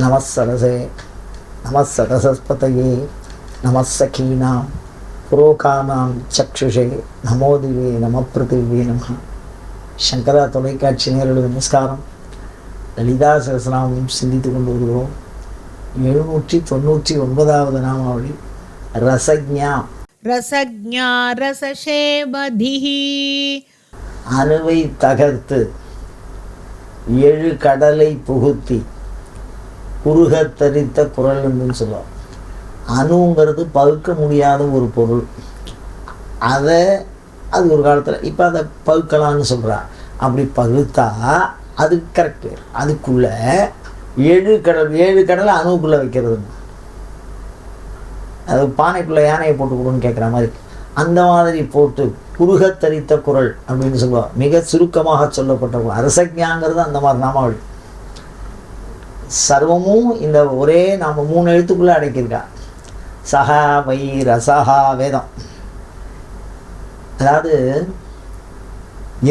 நமஸ்சரசே நமஸ்சரசஸ்பதையே நமஸ்ஸகீனாம் புரோகானாம் சக்ஷுஷே நமோதிவே நம பிருத்திவே நம சங்கரா தொலைக்காட்சி நேரலுக்கு நமஸ்காரம். லலிதா சகசநாமம் சிந்தித்து கொண்டு வருகிறோம் எழுநூற்றி தொண்ணூற்றி ஒன்பதாவது நாமாவளி ரசஜா ரசஜா ரசசேபதிஹி அணுவை தகர்த்து எழு கடலை புகுத்தி குறுகத் தரித்த குரல் என்று சொல்லுவோம் அணுங்கிறது பகுக்க முடியாத ஒரு பொருள். அதை அது ஒரு காலத்தில் இப்போ அதை பகுக்கலான்னு சொல்கிறான் அப்படி பகுத்தா அது கரெக்டு அதுக்குள்ளே ஏழு கடல் ஏழு கடலை அணுவுக்குள்ளே வைக்கிறது அது பானைக்குள்ளே யானையை போட்டு கொடுன்னு கேட்குற மாதிரி. அந்த மாதிரி போட்டு குறுகத் தரித்த குரல் அப்படின்னு சொல்லுவாள் மிக சுருக்கமாக சொல்லப்பட்ட அரசஜாங்கிறது அந்த மாதிரி நாமாவளி சர்வமும் இந்த ஒரே நாம் மூணு எழுத்துக்குள்ளே அடக்கியிருக்கா. சஹா வை ரசஹா வேதம். அதாவது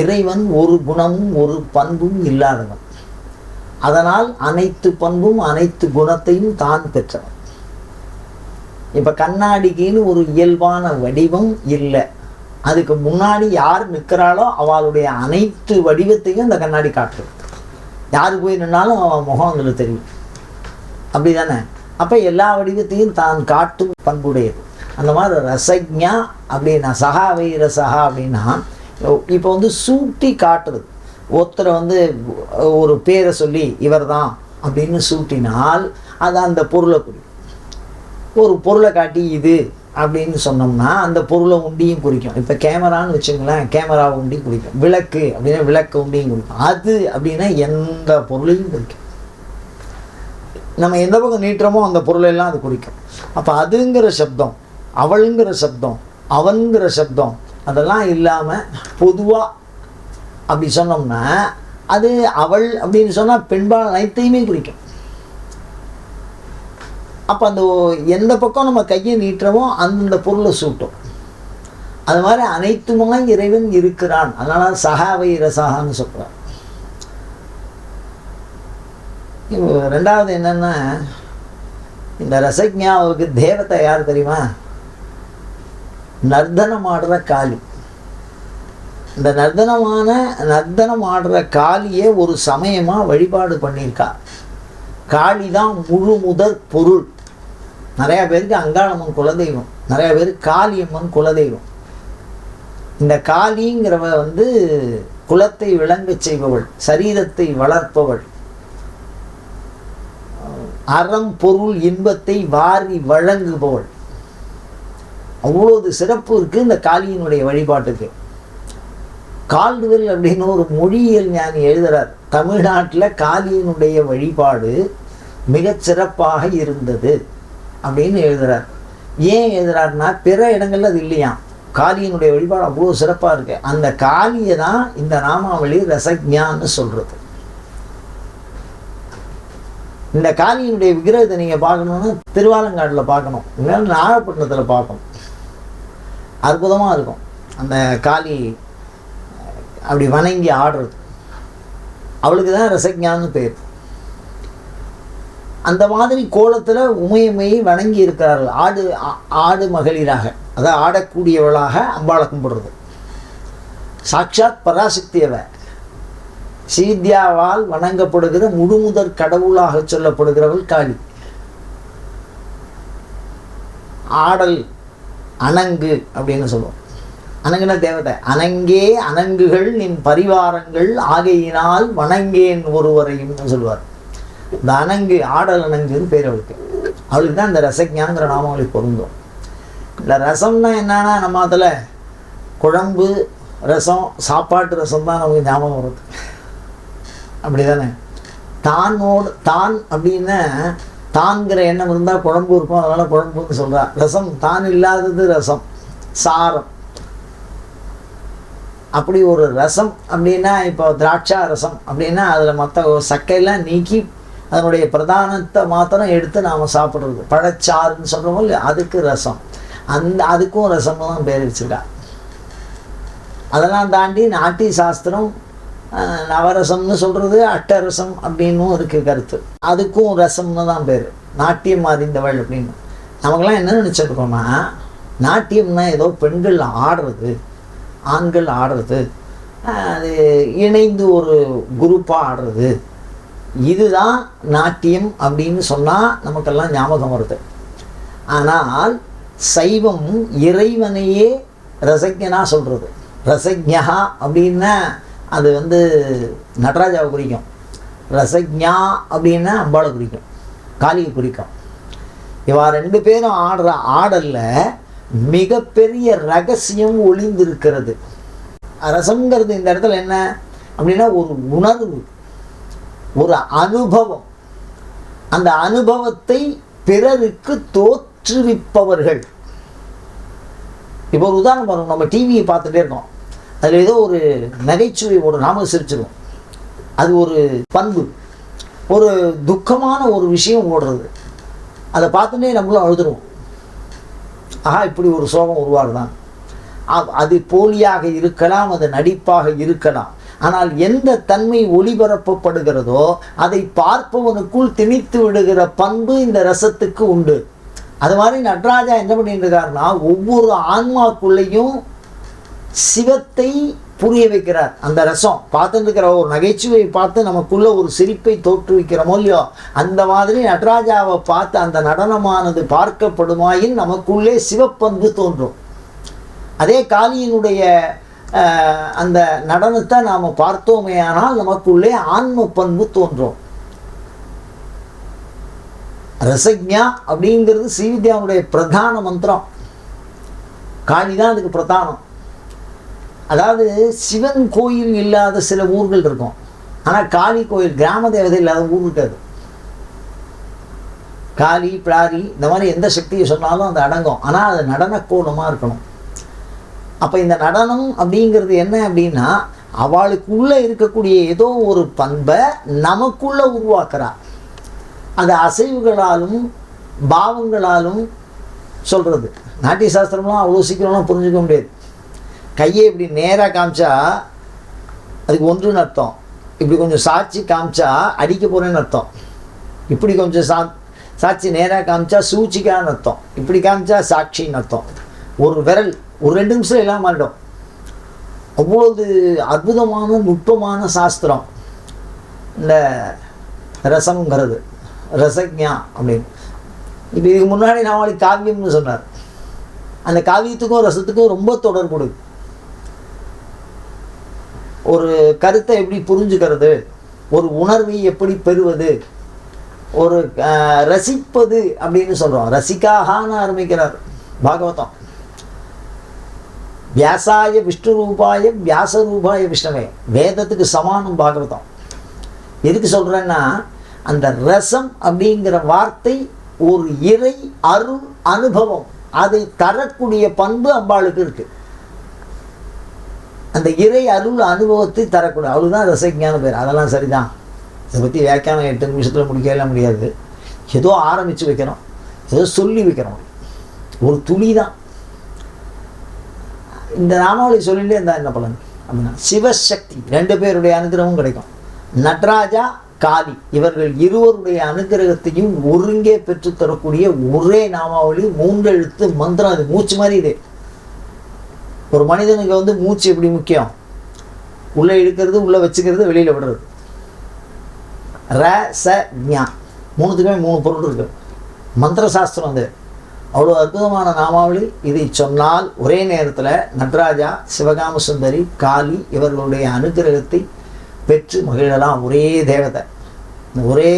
இறைவன் ஒரு குணமும் ஒரு பண்பும் இல்லாதவன். அதனால் அனைத்து பண்பும் அனைத்து குணத்தையும் தான் பெற்றவன். இப்போ கண்ணாடிக்குன்னு ஒரு இயல்பான வடிவம் இல்லை. அதுக்கு முன்னாடி யார் நிற்கிறாளோ அவளுடைய அனைத்து வடிவத்தையும் அந்த கண்ணாடி காட்டுறது யார் போய் நின்னாலும் அவன் முகம் அதில் தெரியும். அப்படி தானே அப்போ எல்லா வடிவத்தையும் தான் காட்டும் பண்புடையது. அந்த மாதிரி ரசஜா அப்படின்னா சகாவை ரசகா அப்படின்னா இப்போ வந்து சூட்டி காட்டுறது. ஒருத்தரை வந்து ஒரு பேரை சொல்லி இவர்தான் அப்படின்னு சூட்டினால் அது அந்த பொருளை குறிக்கும். ஒரு பொருளை காட்டி இது அப்படின்னு சொன்னோம்னா அந்த பொருளை உண்டியும் குறிக்கும். இப்போ கேமரான்னு வச்சுங்களேன் கேமரா உண்டி குறிக்கும். விளக்கு அப்படின்னா விளக்கு உண்டியும் குறிக்கும். அது அப்படின்னா எந்த பொருளையும் குறிக்கும். நம்ம எந்த பக்கம் நீட்டுறோமோ அந்த பொருளெல்லாம் அது குறிக்கும். அப்போ அதுங்கிற சப்தம் அவளுங்கிற சப்தம் அவன்கிற சப்தம் அதெல்லாம் இல்லாமல் பொதுவாக அப்படி சொன்னோம்னா அது அவள் அப்படின்னு சொன்னால் பெண்பால் அனைத்தையுமே குறிக்கும். அப்போ அந்த எந்த பக்கம் நம்ம கையை நீட்டுறோமோ அந்தந்த பொருளை சூட்டும். அது மாதிரி அனைத்துமாய் இறைவன் இருக்கிறான். அதனால சகாவை ரசகான்னு சொல்கிறான் ரெண்டாவது என்னென்னா இந்த ரசஜாவுக்கு தேவத்தை யார் தெரியுமா? நர்தனம் ஆடுற காளி. இந்த நர்தனமான நர்தனம் ஆடுற காளியை ஒரு சமயமாக வழிபாடு பண்ணியிருக்கா. காளி தான் முழு முதற் பொருள். நிறையா பேருக்கு அங்காளம்மன் குலதெய்வம் நிறையா பேருக்கு காளியம்மன் குலதெய்வம். இந்த காளிங்கிறவ வந்து குலத்தை விளங்கச் செய்பவள் சரீரத்தை வளர்ப்பவள். அறம் பொருள் இன்பத்தை வாரி வழங்குபவள். அவ்வளோது சிறப்பு இருக்குது இந்த காளியினுடைய வழிபாட்டுக்கு. கால்டுவெல் அப்படின்னு ஒரு மொழியியல் ஞானி எழுதுறார். தமிழ்நாட்டில் காளியினுடைய வழிபாடு மிகச் சிறப்பாக இருந்தது. அப்படின்னு எழுதுறார். ஏன் எழுதுறாருன்னா பிற இடங்கள்ல அது இல்லையாம். காளியினுடைய வழிபாடு அவ்வளோ சிறப்பாக இருக்கு. அந்த காளியை தான் இந்த நாமாவளி ரசஜான்னு சொல்கிறது இந்த காளியினுடைய விக்கிரகத்தை நீங்கள் பார்க்கணுன்னா திருவாலங்காட்டில் பார்க்கணும். இல்லைன்னா நாகப்பட்டினத்தில் பார்க்கணும். அற்புதமாக இருக்கும். அந்த காளி அப்படி வணங்கி ஆடுறது. அவளுக்கு தான் ரசஜான்னு பேர். அந்த மாதிரி கோலத்தில் உமையமையை வணங்கி இருக்கிறார்கள். ஆடு ஆ- ஆடு மகளிராக. அதாவது ஆடக்கூடியவளாக அம்பாளை கும்பிடுறது சாட்சாத் பராசக்தியவ. சீத்யாவால் வணங்கப்படுகிற முழுமுதற் கடவுளாக சொல்லப்படுகிறவள் காளி. ஆடல் அணங்கு அப்படின்னு சொல்லுவோம். அணங்குன தேவதை. அணங்கே அணங்குகள் நின் பரிவாரங்கள் ஆகையினால் வணங்கேன் ஒருவரையும் சொல்லுவார். இந்த அணங்கு ஆடல் அணங்குன்னு பேர் அவளுக்கு. அவளுக்கு தான் இந்த ரசஜாங்கிற நாமாவளி பொருந்தும். இந்த ரசம்னா என்னன்னா நம்ம அதில் குழம்பு ரசம் சாப்பாட்டு ரசம் தான் நமக்கு ஞாபகம் வருது அப்படி தானே தானோடு தான் அப்படின்னா தான்கிற எண்ணம் இருந்தால் குழம்பு இருக்கும் அதனால் குழம்புன்னு சொல்கிறார் ரசம் தான் இல்லாதது ரசம் சாரம். அப்படி ஒரு ரசம் அப்படின்னா இப்போ திராட்சா ரசம் அப்படின்னா அதில் மற்ற சக்கையெல்லாம் நீக்கி அதனுடைய பிரதானத்தை மாத்திரம் எடுத்து நாம் சாப்பிட்றது. பழச்சாறுன்னு சொல்கிறோமோ இல்லையா? அதுக்கு ரசம். அந்த அதுக்கும் ரசம் தான் பேர் வச்சுருக்கா. அதெல்லாம் தாண்டி நாட்டிய சாஸ்திரம் நவரசம்னு சொல்கிறது அட்டரசம் அப்படின்னும் இருக்குது கருத்து. அதுக்கும் ரசம்னு தான் பேர். நாட்டியம் அறிந்தவள் அப்படின்னு. நமக்கெல்லாம் என்ன நினச்சிருக்கோம்னா நாட்டியம்னா ஏதோ பெண்கள் ஆடுறது ஆண்கள் ஆடுறது அது இணைந்து ஒரு குரூப்பாக ஆடுறது இதுதான் நாட்டியம் அப்படின்னு சொன்னால் நமக்கெல்லாம் ஞாபகம் வருது. ஆனால் சைவம் இறைவனையே ரசஜனா சொல்கிறது ரசஜா அப்படின்னா அது வந்து நடராஜாவை குறிக்கும். ரசஜா அப்படின்னா அம்பாளை குறிக்கும். காளியை குறிக்கும். இவா ரெண்டு பேரும் ஆடுற ஆடலில் மிகப்பெரிய ரகசியம் ஒளிந்திருக்கிறது. ரசம்ங்கிறது இந்த இடத்துல என்ன? அப்படின்னா ஒரு உணர்வு. ஒரு அனுபவம். அந்த அனுபவத்தை பிறருக்கு தோற்றுவிப்பவர்கள். இப்போ ஒரு உதாரணம் பாருங்க நம்ம டிவியை பார்த்துட்டே இருக்கோம். அதில் ஏதோ ஒரு நகைச்சுவை ஒரு நாம சிரிச்சிடும் அது ஒரு பண்பு. ஒரு துக்கமான ஒரு விஷயம் ஓடுறது. அதை பார்த்துட்டே நம்மளும் அழுதுருவோம். ஆஹா இப்படி ஒரு சோகம் உருவாகுதான். அது போலியாக இருக்கலாம் அது நடிப்பாக இருக்கலாம். ஆனால் எந்த தன்மை ஒளிபரப்பப்படுகிறதோ அதை பார்ப்பவனுக்குள் திணித்து விடுகிற பண்பு இந்த ரசத்துக்கு உண்டு. அது மாதிரி நடராஜா என்ன பண்ணிட்டு ஒவ்வொரு ஆன்மாக்குள்ளேயும் சிவத்தை புரிய வைக்கிறார். அந்த ரசம் பார்த்துருக்கிற ஒரு நகைச்சுவையை பார்த்து நமக்குள்ள ஒரு சிரிப்பை தோற்றுவிக்கிறோமோ இல்லையோ அந்த மாதிரி நடராஜாவை பார்த்து அந்த நடனமானது பார்க்கப்படுமாயின் நமக்குள்ளே சிவப்பந்து தோன்றும். அதே காளியினுடைய அந்த நடனத்தை நாம் பார்த்தோமே ஆனால் நமக்குள்ளே ஆன்ம பண்பு தோன்றும். ரசஜா அப்படிங்கிறது ஸ்ரீவித்யாவுடைய பிரதான மந்திரம். காளி தான் அதுக்கு பிரதானம். அதாவது சிவன் கோயில் இல்லாத சில ஊர்கள் இருக்கும். ஆனால் காளி கோயில் கிராம தேவதை இல்லாத ஊர் இருக்காது காளி பிளாரி இந்த மாதிரி எந்த சக்தியை சொன்னாலும் அது அடங்கும். ஆனால் அது நடனக்கோலமாக இருக்கணும். அப்போ இந்த நடனம் அப்படிங்கிறது என்ன அப்படின்னா அவளுக்குள்ளே இருக்கக்கூடிய ஏதோ ஒரு பண்பை நமக்குள்ளே உருவாக்குறா. அது அசைவுகளாலும் பாவங்களாலும் சொல்கிறது நாட்டிய சாஸ்திரம்லாம் அவ்வளோ சீக்கிரம்லாம் புரிஞ்சுக்க முடியாது. கையை இப்படி நேராக காமிச்சா அதுக்கு ஒன்றுன்னு அர்த்தம். இப்படி கொஞ்சம் சாட்சி காமிச்சா அடிக்க போகிறேன்னு அர்த்தம். இப்படி கொஞ்சம் சா சாட்சி நேராக காமிச்சா சூழ்ச்சிக்கான்னு அர்த்தம். இப்படி காமிச்சா சாட்சின்னு அர்த்தம். ஒரு விரல் ஒரு ரெண்டு நிமிஷம் எல்லாம் மாறிடும். அவ்வளவு அற்புதமான நுட்பமான சாஸ்திரம். இந்த ரசம்ங்கிறது ரசக்ஞா அப்படின்னு. இப்போ இதுக்கு முன்னாடி நாவலி காவியம்னு சொன்னார். அந்த காவியத்துக்கும் ரசத்துக்கும் ரொம்ப தொடர்புடு. ஒரு கருத்தை எப்படி புரிஞ்சுக்கிறது ஒரு உணர்வை எப்படி பெறுவது ஒரு ரசிப்பது அப்படின்னு சொல்கிறோம் ரசிக்காகான்னு ஆரம்பிக்கிறார் பாகவதம். வியாசாய விஷ்ணு ரூபாய வியாச ரூபாய விஷ்ணவே வேதத்துக்கு சமானம் பாகவதம். எதுக்கு சொல்கிறேன்னா அந்த ரசம் அப்படிங்கிற வார்த்தை ஒரு இறை அருள் அனுபவம். அதை தரக்கூடிய பண்பு அம்பாளுக்கு இருக்கு. அந்த இறை அருள் அனுபவத்தை தரக்கூடிய அவ்வளோதான் ரசஜான பேர். அதெல்லாம் சரிதான். இதை பற்றி வியாக்கியானம் எட்டு நிமிஷத்தில் முடிக்கவே முடியாது. ஏதோ ஆரம்பித்து வைக்கிறோம் ஏதோ சொல்லி வைக்கிறோம் ஒரு துளி தான் இந்த நாமாவளி சொல்லிட்டே இருந்தா என்ன பலன்? அப்படின்னா சிவசக்தி ரெண்டு பேருடைய அனுகிரகமும் கிடைக்கும். நடராஜா காளி இவர்கள் இருவருடைய அனுகிரகத்தையும் ஒருங்கே பெற்றுத்தரக்கூடிய ஒரே நாமாவளி மூன்றெழுத்து மந்திரம் அது மூச்சு மாதிரி இது. ஒரு மனிதனுக்கு வந்து மூச்சு எப்படி முக்கியம்? உள்ளே இழுக்கிறது உள்ளே வச்சுக்கிறது வெளியில் விடுறது. ர ச ஞா. மூணுத்துக்குமே மூணு பொருள் இருக்கு. மந்திர சாஸ்திரம் அது. அவ்வளோ அற்புதமான நாமாவளி. இதை சொன்னால் ஒரே நேரத்தில் நடராஜா சிவகாம சுந்தரி காளி இவர்களுடைய அனுகிரகத்தை பெற்று மகிழலாம். ஒரே தேவதை. ஒரே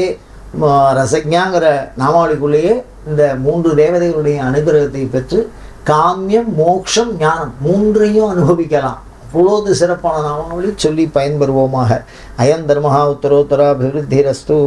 ம, ரசஜாங்கிற நாமாவளிக்குள்ளேயே இந்த மூன்று தேவதைகளுடைய அனுகிரகத்தை பெற்று காமியம் மோக்ஷம் ஞானம் மூன்றையும் அனுபவிக்கலாம். அவ்வளோது சிறப்பான நாமாவளி சொல்லி பயன்பெறுவோமாக. அயன் தர்மஹா உத்தரோத்தரா அபிவிருத்தி ரஸ்து